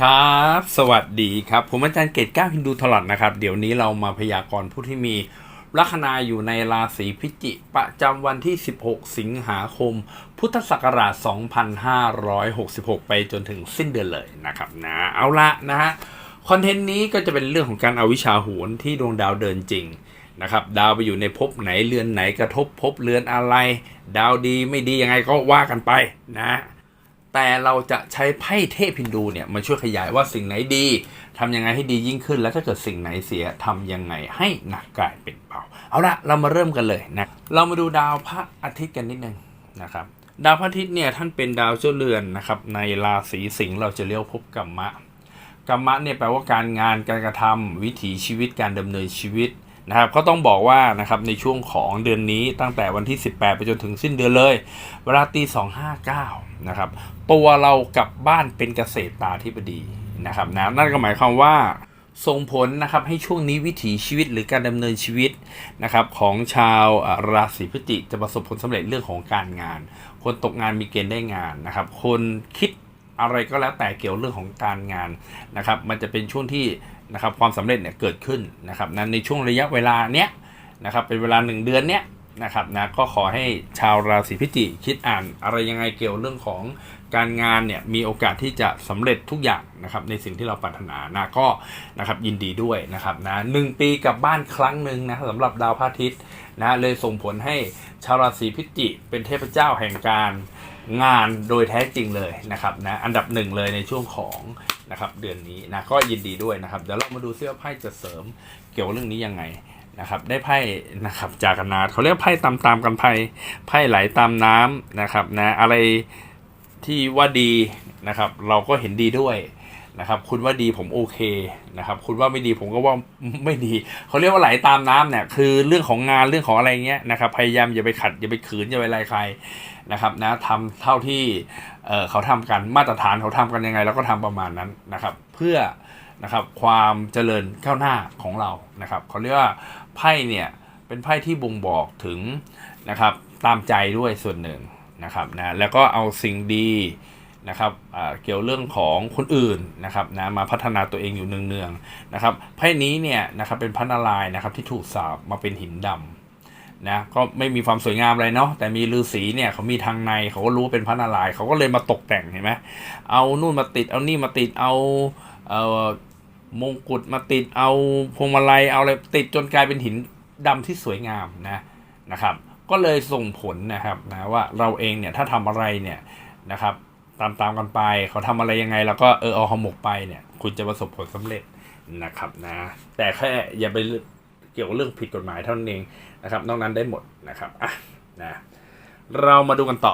ครับ สวัสดีครับ ผมอาจารย์เกตก้าฮินดูทลอดนะครับ เดี๋ยวนี้เรามาพยากรณ์ผู้ที่มีลัคนาอยู่ในราศีพิจิกประจำวันที่ 16 สิงหาคม พุทธศักราช 2566 ไปจนถึงสิ้นเดือนเลยนะครับนะเอาละนะฮะคอนเทนต์นี้ก็จะเป็นเรื่องของการเอาวิชาโหรที่ดวงดาวเดินจริงนะครับดาวไปอยู่ในภพไหนเรือนไหนกระทบภพเรือนอะไร ดาวดีไม่ดียังไงก็ว่ากันไปนะ แต่เราจะใช้ไพ่เทพฮินดูเนี่ยมาช่วยขยายว่าสิ่งไหนดีทำยังไงให้ดียิ่งขึ้น แล้วถ้าเกิดสิ่งไหนเสียทำยังไงให้หนักกลายเป็นเบาเอาละเรามาเริ่มกันเลยนะเรามาดูดาวพระอาทิตย์กันนิดนึงนะครับดาวพระอาทิตย์เนี่ยท่านเป็นดาวเจ้าเรือนนะครับในราศีสิงห์เราจะเรียกภพกรรมะกรรมะเนี่ยแปลว่าการงานการกระทำวิถีชีวิตการดำเนินชีวิต นะครับก็ต้องบอกว่านะครับในช่วงของเดือนนี้ตั้งแต่วันที่ 18 ไปจนถึงสิ้นเดือนเลย เวลาตี259นะครับตัวเรากลับบ้านเป็นเกษตรตาธิบดีนะครับนะนั่นก็หมายความว่าส่งผลนะครับให้ช่วงนี้วิถีชีวิตหรือการดำเนินชีวิตนะครับของชาวราศีพฤศจิกจะประสบผลสำเร็จเรื่องของการงาน คนตกงานมีเกณฑ์ได้งานนะครับ คนคิดอะไรก็แล้วแต่เกี่ยวเรื่องของการงานนะครับ มันจะเป็นช่วงที่ นะครับความสำเร็จเนี่ยเกิดขึ้นนะครับนั้นในช่วงระยะเวลาเนี้ยนะครับเป็นเวลาหนึ่งเดือนเนี้ยนะครับนะก็ขอให้ชาวราศีพิจิกคิดอ่านอะไรยังไงเกี่ยวเรื่องของการงานเนี่ยมีโอกาสที่จะสำเร็จทุกอย่างนะครับในสิ่งที่เราปรารถนานะก็นะครับยินดีด้วยนะครับนะหนึ่งปีกลับบ้านครั้งหนึ่งนะสำหรับดาวพระอาทิตย์นะเลยส่งผลให้ชาวราศีพิจิกเป็นเทพเจ้าแห่งการงานโดยแท้จริงเลยนะครับนะอันดับหนึ่งเลยในช่วงของ นะครับเดือนนี้นะก็ยินดีด้วยนะครับเดี๋ยวเรามาดูเสื้อไพ่จะเสริมเกี่ยวกับเรื่องนี้ยังไงนะครับได้ไพ่นะครับจากนาดเขาเรียกไพ่ตามตามกันไพ่ไพ่ไหลตามน้ำนะครับนะอะไรที่ว่าดี นะครับ เราก็เห็นดีด้วยนะครับ คุณว่าดีผมโอเคนะครับ คุณว่าไม่ดีผมก็ว่าไม่ดีเขาเรียกว่าไหลตามน้ำเนี่ยคือเรื่องของงานเรื่องของอะไรเงี้ยนะครับ พยายามอย่าไปขัดอย่าไปขืนอย่าไปไล่ใครนะครับนะทำเท่าที่เเขาทำกันมาตรฐานเขาทำกันยังไงเราก็ทำประมาณนั้นนะครับ เพื่อนะครับความเจริญก้าวหน้าของเรานะครับเขาเรียกว่าไพ่เนี่ยเป็นไพ่ที่บ่งบอกถึงนะครับตามใจด้วยส่วนหนึ่งนะครับนะแล้วก็เอาสิ่งดี นะครับเกี่ยวเรื่องของคนอื่นนะครับนะมาพัฒนาตัวเองอยู่เนืองๆนะครับไพ่นี้เนี่ยนะครับเป็นพันนารายณ์นะครับที่ถูกสาบมาเป็นหินดำนะก็ไม่มีความสวยงามอะไรเนาะแต่มีฤาษีเนี่ยเขามีทางในเขาก็รู้ว่าเป็นพระนารายณ์เขาก็เลยมาตกแต่งเห็นไหมเอานู่นมาติดเอานี่มาติดเอาเออมงกุฎมาติดเอาพวงมาลัยเอาอะไรติดจนกลายเป็นหินดำที่สวยงามนะนะครับ ก็เลยส่งผลนะครับนะว่าเราเองเนี่ยถ้าทำอะไรเนี่ยนะครับ ตามตามๆกันไป เขาทำอะไรยังไงแล้วก็เออเอาหอมกไปเนี่ย คุณจะประสบผลสำเร็จนะครับนะ แต่แค่อย่าไปเกี่ยวกับเรื่องผิดกฎหมายเท่านั้นเองนะครับ นอกนั้นได้หมดนะครับอะนะเรามาดูกันต่อ